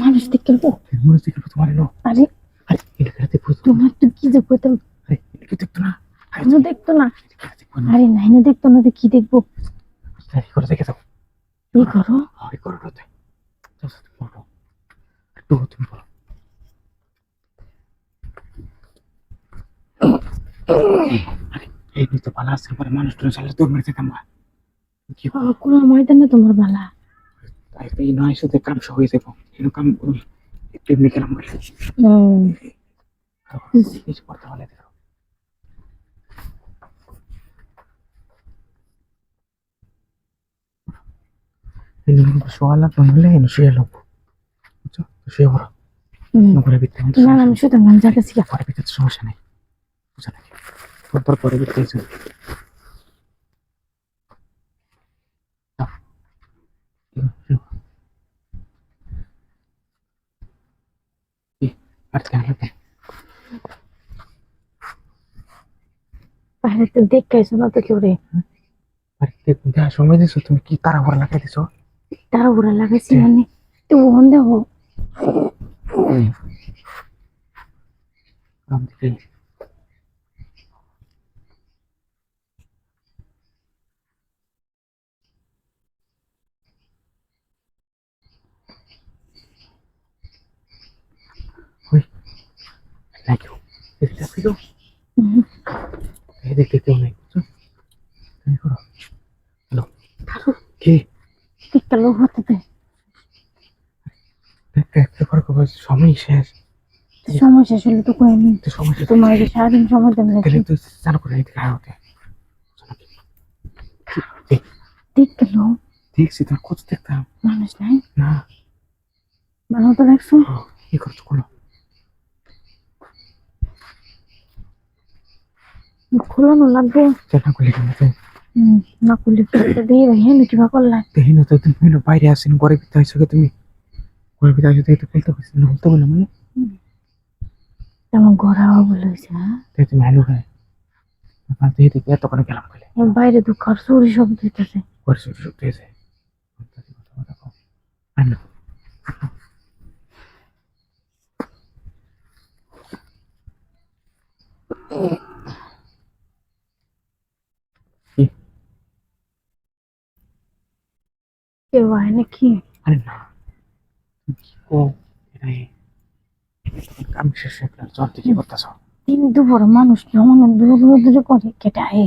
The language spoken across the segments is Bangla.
মানুষ মনে তোমার তোমার না না। না না না দেখে তো মানুষ টুনে চালে দৌড় মেরে যেতাম। না কোনো ময়দানে তোমার বালা। তাই তো এই নয় সাথে কাম সহ হয়ে যাব। এরকম কাম একটু এমনি গেলাম বলে কিছু করতে পারলে দেখো। শোয়া লাগবে নলে এনে শুয়ে লোক বুঝছ? শুয়ে পড়ো। হুম। ভিতরে না না, আমি শুধু নাম জাগাছি ঘরের ভিতরে সমস্যা নেই। বুঝা নাকি? তোর তোর ভিতরে এসে যাও। শুয়ে- শুয়ে পড়ো। কি? আর কেন লাগবে বাইরে তো দেখাইছো না তো কেউ রে দেখুন যা সময় দিছো তুমি কি তারা লাগাই দিছো লাগাইছি মানে তো ওন দেখো। লাগিও এদিকে আসিও হুম। এদিকে কেউ নেই বুঝছ তুমি করো হ্যালো কারও কি একটা লোক হতে দে দেখতে দেখতে পারো কবে সময় শেষ। সময় শেষ হলে তো কই নি তো সময় শেষ। তোমার যে সারাদিন সময় দেবে নাকি? তাহলে তো চালু করে এদিকে আয় হতে দেখ গেল দেখছি তোর কত দেখতাম মানুষ নাই? না। মানুষ তো দেখছ? কি করছ কোনো খোলানো লাগবে না করলে তো। দিয়ে হ্যাঁ কিবা করলা? দেখি না তো তুমি হইল বাইরে আসেন ঘরের ভিতরে আইসো তুমি? ঘরের ভিতরে আইসো তো খুলতে পারছি না খুলতে মানে। ঘোরা বলে হয়েছে হ্যাঁ? তাই তুমি হ্যালো খায়। গেলাম কইলে? এর বাইরে তো চুরি শব্দ হইতেছে। ঘরে হয়েছে আর না কেউ আয় নাকি? আরে না কি এটাই কাম শেষ হয়ে গেল জ্বর দিকে করতেছ তিন দুপুর মানুষ জমানো দূর দূর দূরে করে কেটে আয়।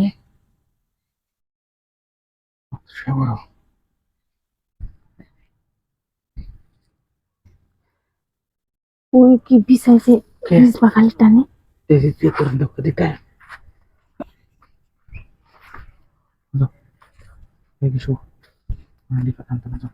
সে বড়। ওই কি বিছাইছে কে? বা খালি টানে? দেখি করুন দেখো দিতে। দেখি মানে কথা তো না